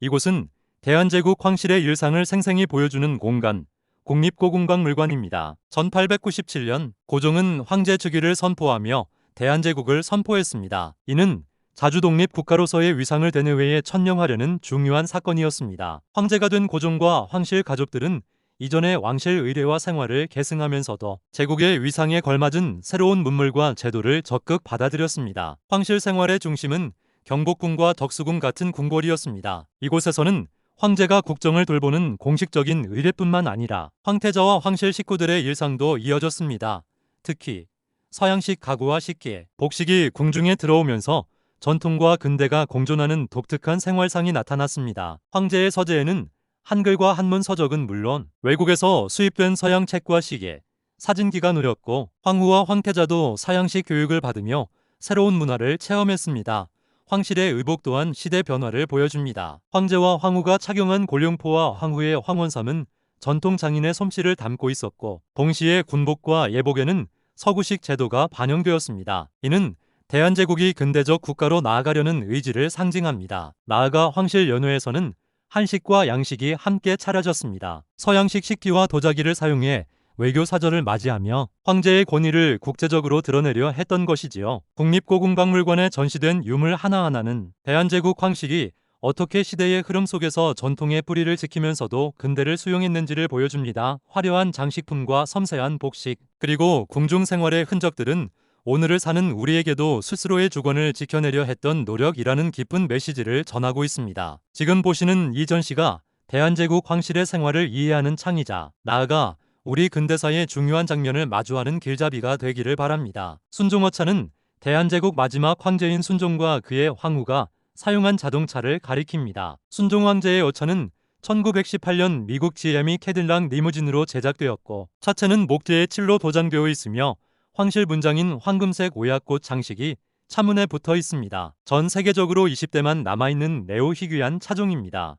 이곳은 대한제국 황실의 일상을 생생히 보여주는 공간, 국립고궁박물관입니다. 1897년 고종은 황제 즉위를 선포하며 대한제국을 선포했습니다. 이는 자주 독립 국가로서의 위상을 대내외에 천명하려는 중요한 사건이었습니다. 황제가 된 고종과 황실 가족들은 이전의 왕실 의례와 생활을 계승하면서도 제국의 위상에 걸맞은 새로운 문물과 제도를 적극 받아들였습니다. 황실 생활의 중심은 경복궁과 덕수궁 같은 궁궐이었습니다. 이곳에서는 황제가 국정을 돌보는 공식적인 의례뿐만 아니라 황태자와 황실 식구들의 일상도 이어졌습니다. 특히 서양식 가구와 식기, 복식이 궁중에 들어오면서 전통과 근대가 공존하는 독특한 생활상이 나타났습니다. 황제의 서재에는 한글과 한문 서적은 물론 외국에서 수입된 서양 책과 시계, 사진기가 누렸고 황후와 황태자도 서양식 교육을 받으며 새로운 문화를 체험했습니다. 황실의 의복 또한 시대 변화를 보여줍니다. 황제와 황후가 착용한 골룡포와 황후의 황원삼은 전통 장인의 솜씨를 담고 있었고 동시에 군복과 예복에는 서구식 제도가 반영되었습니다. 이는 대한제국이 근대적 국가로 나아가려는 의지를 상징합니다. 나아가 황실 연회에서는 한식과 양식이 함께 차려졌습니다. 서양식 식기와 도자기를 사용해 외교 사절을 맞이하며 황제의 권위를 국제적으로 드러내려 했던 것이지요. 국립고궁박물관에 전시된 유물 하나하나는 대한제국 황실이 어떻게 시대의 흐름 속에서 전통의 뿌리를 지키면서도 근대를 수용했는지를 보여줍니다. 화려한 장식품과 섬세한 복식, 그리고 궁중 생활의 흔적들은 오늘을 사는 우리에게도 스스로의 주권을 지켜내려 했던 노력이라는 깊은 메시지를 전하고 있습니다. 지금 보시는 이 전시가 대한제국 황실의 생활을 이해하는 창이자 나아가 우리 근대사의 중요한 장면을 마주하는 길잡이가 되기를 바랍니다. 순종어차는 대한제국 마지막 황제인 순종과 그의 황후가 사용한 자동차를 가리킵니다. 순종 황제의 어차는 1918년 미국 GM이 캐딜락 리무진으로 제작되었고 차체는 목재에 칠로 도장되어 있으며 황실 문장인 황금색 오약꽃 장식이 차문에 붙어 있습니다. 전 세계적으로 20대만 남아있는 매우 희귀한 차종입니다.